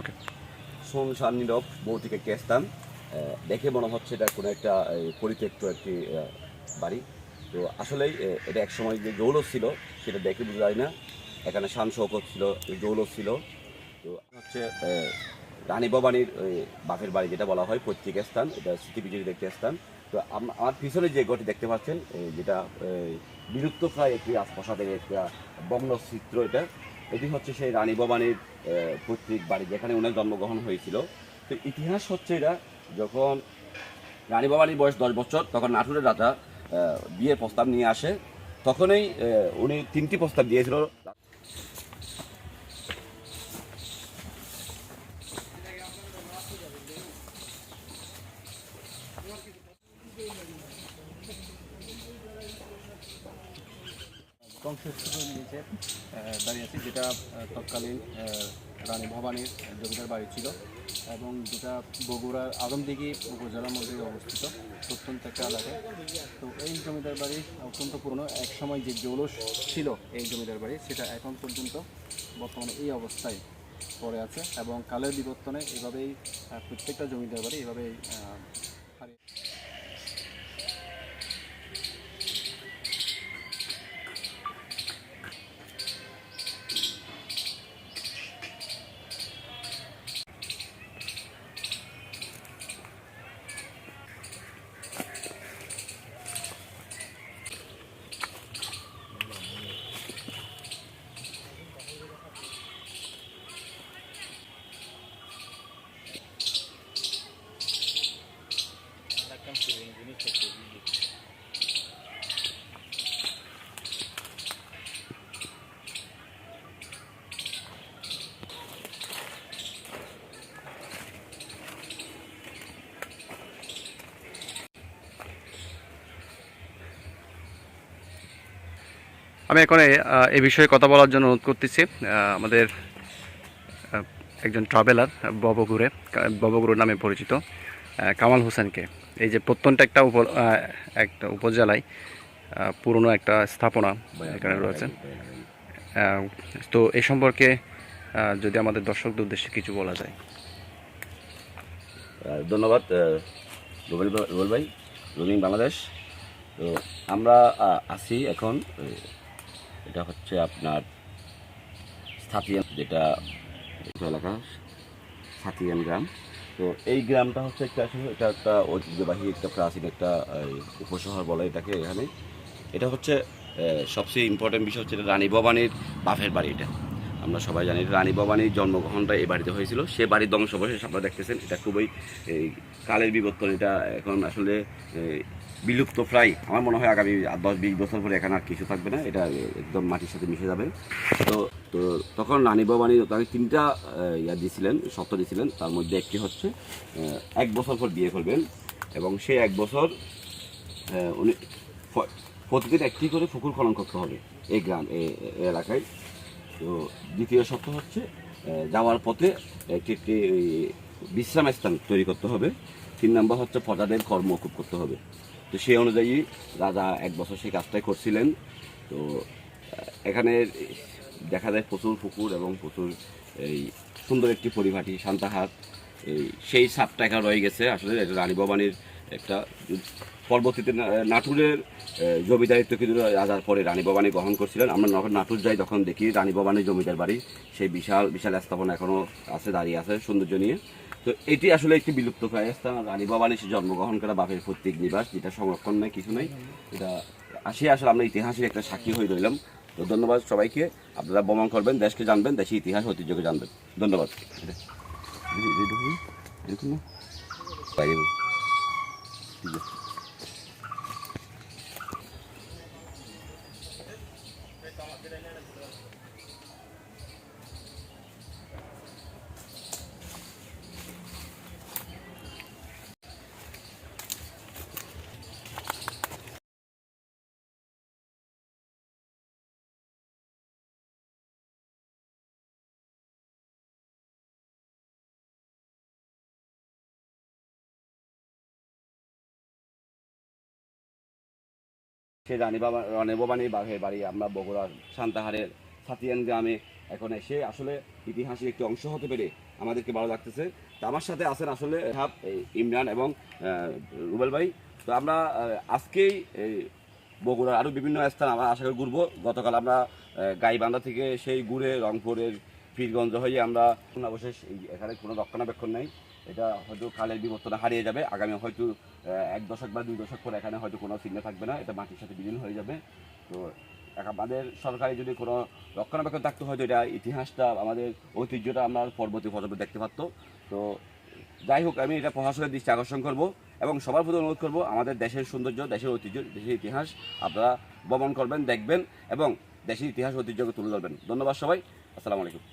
ওকে শুনশান নীরব ভৌতিক একটি স্থান দেখে মনে হচ্ছে এটা কোনো একটা পরিত্যক্ত একটি বাড়ি। তো আসলেই এটা একসময় যে জৌলস ছিল, সেটা দেখে বোঝা যায় না। এখানে শান শৌকত ছিল জৌলস ছিল। তো হচ্ছে রানী ভবানীর বাপের বাড়ি যেটা বলা হয়, পৈতৃক স্থান, এটা স্মৃতিবিজয়ী একটি স্থান। তো আমার পিছনে যে ঘরটি দেখতে পাচ্ছেন যেটা বিলুপ্ত প্রায় একটি রাজপ্রাসাদের একটা বর্ণচিত্র এটা। এটি হচ্ছে সেই রানী ভবানীর পৈতৃক বাড়ি যেখানে উনার জন্মগ্রহণ হয়েছিল। তো ইতিহাস হচ্ছে এটা, যখন রানী ভবানীর বয়স দশ বছর, তখন নাটুরের রাজা বিয়ের প্রস্তাব নিয়ে আসে। তখনই উনি তিনটি প্রস্তাব দিয়েছিল। ধ্বংসস্তূপের নিচে দাঁড়িয়ে আছি, যেটা তৎকালীন রানী ভবানীর জমিদার বাড়ি ছিল এবং যেটা বগুড়ার আদমদিঘি উপজেলার মধ্যে অবস্থিত, প্রত্যন্ত একটা এলাকায় তো এই জমিদার বাড়ি অত্যন্ত পুরনো এক সময় যে জৌলস ছিল এই জমিদার বাড়ি, সেটা এখন পর্যন্ত বর্তমানে এই অবস্থায় পড়ে আছে এবং কালের বিবর্তনে এভাবেই প্রত্যেকটা জমিদার বাড়ি এভাবেই আহ, হারিয়ে আমি এখন এ- এই বিষয়ে কথা বলার জন্য অনুরোধ করতেছি। আমাদের একজন ট্রাভেলার ববগুড়ে কা- ববগুড় নামে পরিচিত কামাল হোসেনকে। এই যে প্রত্যন্ত একটা উপ একটা উপজেলায় পুরনো একটা স্থাপনা এখানে রয়েছে। তো এই সম্পর্কে যদি আমাদের দর্শকদের উদ্দেশ্যে কিছু বলা যায়। ধন্যবাদ রুবেল ভাই রুমিং বাংলাদেশ। তো আমরা আছি এখন এটা হচ্ছে আপনার সাতিয়ান যেটা এলাকা সাতিয়ান গ্রাম। তো এই গ্রামটা হচ্ছে একটা আসলে এটা একটা ঐতিহ্যবাহী একটা প্রাচীন একটা উপশহর বলে এটাকে এখানে। এটা হচ্ছে সবচেয়ে ইম্পর্টেন্ট বিষয় হচ্ছে এটা রানী ভবানীর বাপের বাড়ি এটা। আমরা সবাই জানি রানী ভবানীর জন্মগ্রহণটা এই বাড়িতে হয়েছিল। সে বাড়ির ধ্বংসবশেষ আপনারা দেখতেছেন, এটা খুবই কালের বিবর্তন, এটা এখন আসলে বিলুপ্ত প্রায়, আমার মনে হয় আগামী দশ, বিশ বছর পরে এখানে আর কিছু থাকবে না, এটা একদম মাটির সাথে মিশে যাবে। তো তো তখন রানী ভবানী তাকে তিনটা ইয়া দিয়েছিলেন, শর্ত দিয়েছিলেন, তার মধ্যে একটি হচ্ছে এক বছর পর বিয়ে করবেন এবং সে এক বছর উনি প্রতিদিন একটি করে পুকুর খনন করতে হবে এই গ্রাম এলাকায়। তো দ্বিতীয় শর্ত হচ্ছে যাওয়ার পথে একটি একটি, ওই বিশ্রাম স্থান তৈরি করতে হবে। তিন নম্বর হচ্ছে প্রজাদের কর্ম মকুব করতে হবে। তো সেই অনুযায়ী রাজা এক বছর সেই কাজটাই করছিলেন। তো এখানে দেখা যায় প্রচুর পুকুর এবং প্রচুর এই সুন্দর একটি পরিভাটি শান্তাহাট এই সেই সাপটা এখানে রয়ে গেছে। আসলে এটা রানী ভবানীর একটা পরবর্তীতে নাটুরের জমিদারিত্ব কিন্তু রাজার পরে রানী ভবানী গ্রহণ করছিলেন। আমরা যখন নাটুর যাই তখন দেখি রানী ভবানীর জমিদার বাড়ি, সেই বিশাল বিশাল স্থাপনা এখনও আছে, দাঁড়িয়ে আছে সৌন্দর্য নিয়ে। তো এটি আসলে একটি বিলুপ্ত প্রায় স্থান রানী ভবানী সে জন্মগ্রহণ করা বাপের প্রত্যেক নিবাস যেটা সংরক্ষণ নাই কিছু নাই এটা আসে আসলে আমরা ইতিহাসের একটা সাক্ষী হয়ে রইলাম তো ধন্যবাদ সবাইকে আপনারা ভ্রমণ করবেন দেশকে জানবেন দেশের ইতিহাস ঐতিহ্যকে জানবেন ধন্যবাদ এরকম সে রানী বাবা, রানী ভবানীর বাঘের বাড়ি আমরা বগুড়ার সান্তাহারের সাতিয়ান গ্রামে এখন এসে আসলে ইতিহাসের একটি অংশ হতে পেরে আমাদেরকে ভালো লাগতেছে। তো আমার সাথে আছেন আসলে হাব ইমরান এবং রুবেল ভাই। তো আমরা আজকেই বগুড়ার আরও বিভিন্ন স্থান আমরা আশা করি ঘুরবো। গতকাল আমরা গাইবান্ধা থেকে সেই ঘুরে রংপুরের পীরগঞ্জ হয়ে আমরা অবশেষ এখানে কোনো রক্ষণাবেক্ষণ নেই। এটা হয়তো কালের বিবর্তনে হারিয়ে যাবে। আগামী হয়তো এক দশক বা দুই দশক পরে এখানে হয়তো কোনো চিহ্ন থাকবে না, এটা মাটির সাথে বিলীন হয়ে যাবে। তো আমাদের সরকারি যদি কোনো রক্ষণাবেক্ষণ থাকতো, হয়তো এটা ইতিহাসটা, আমাদের ঐতিহ্যটা আমরা পরবর্তী প্রজন্ম দেখতে পারতো। তো যাই হোক, আমি এটা প্রশাসনের দৃষ্টি আকর্ষণ করব এবং সবার প্রতি অনুরোধ করব, আমাদের দেশের সৌন্দর্য, দেশের ঐতিহ্য, দেশের ইতিহাস আপনারা ভ্রমণ করবেন, দেখবেন এবং দেশের ইতিহাস ঐতিহ্যকে তুলে ধরবেন। ধন্যবাদ সবাই, আসসালামু আলাইকুম।